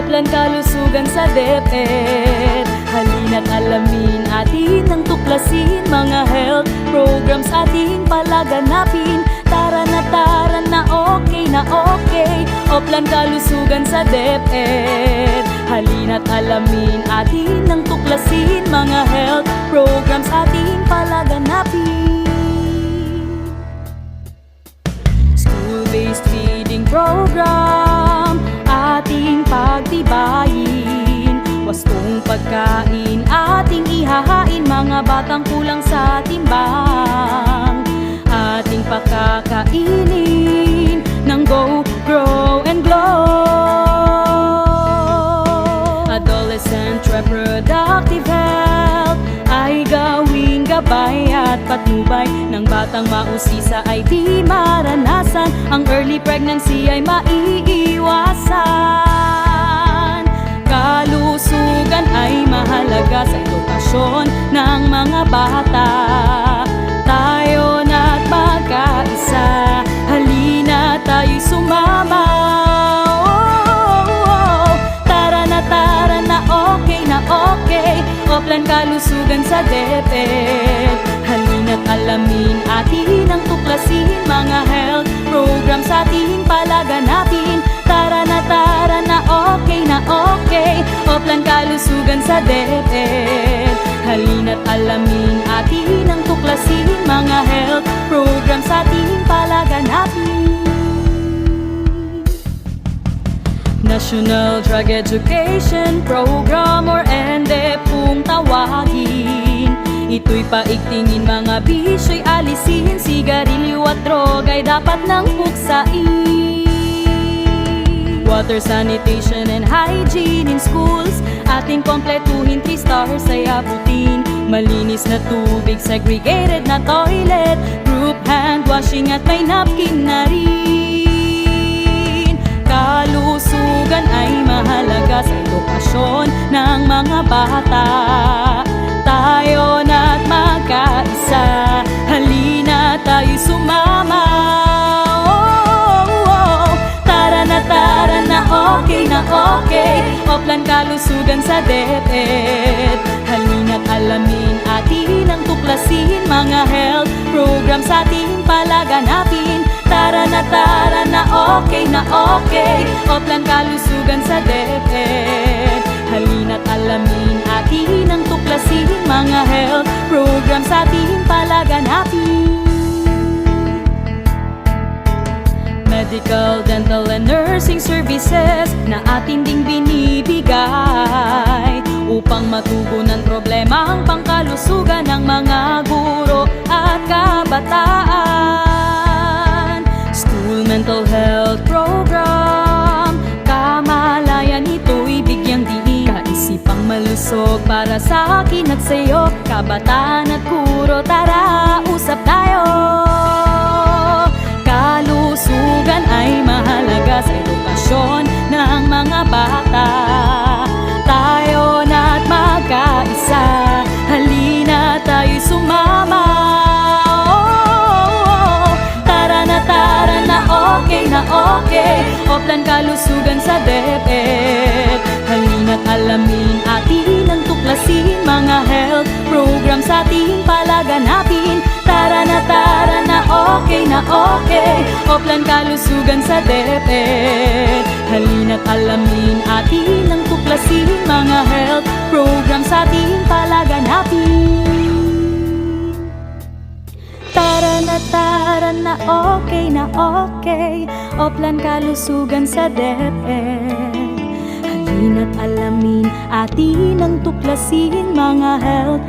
Oplan kalusugan sa DepEd Halina't alamin atin ang tuklasin Mga health programs ating palaganapin. Tara na tara na okay na okay. Oplan kalusugan sa DepEd Halina't alamin atin ang tuklasin Mga health programs ating palaganapin. School-based feeding program pagkain ating ihahain Mga batang kulang sa timbang. Ating pakakainin Ng Go, Grow, and Glow Adolescent reproductive health Ay gawing gabay at patnubay. Ng batang mausisa ay di maranasan Ang early pregnancy ay maiiwasan Oplan kalusugan sa DepEd Halina't alamin atin ang tuklasin Mga health programs ating palaganapin. Tara na tara na okay na okay. Oplan kalusugan sa DepEd Halina't alamin atin ang tuklasin Mga health National Drug Education Program or NDE kung tawagin. Ito'y paigtingin mga bisyo'y alisin. Sigarilyo at droga'y dapat nang puksain Water sanitation and hygiene in schools. Ating kompletuhin, 3 stars ay abutin. Malinis na tubig, segregated na toilet. Group hand washing at may napkin na rin sumama. Oh, oh, Tara na tara na okay na okay. Oplan kalusugan sa DepEd Halina't alamin atin ang tuklasin Mga health programs ating palaganapin. Tara na tara na okay na okay. Oplan kalusugan sa DepEd Halina't alamin Medical, dental, and nursing services na ating ding binibigay upang matugunan problema ang pangkalusugan ng mga guro at kabataan. School mental health program, kamalayan ito'y bigyang diin. Kaisipang malusog para sa akin at sa'yo, kabataan at guro, okay Oplan kalusugan sa DepEd Halina't alamin atin ang tuklasin Mga health programs ating palaganapin. Tara na tara na okay na okay. Oplan kalusugan sa DepEd Halina't alamin atin ang tuklasin Mga health programs ating palaganapin. Tara na tara na okay na okay Oplan kalusugan sa DepEd. Halina't alamin atin ang tuklasin Mga health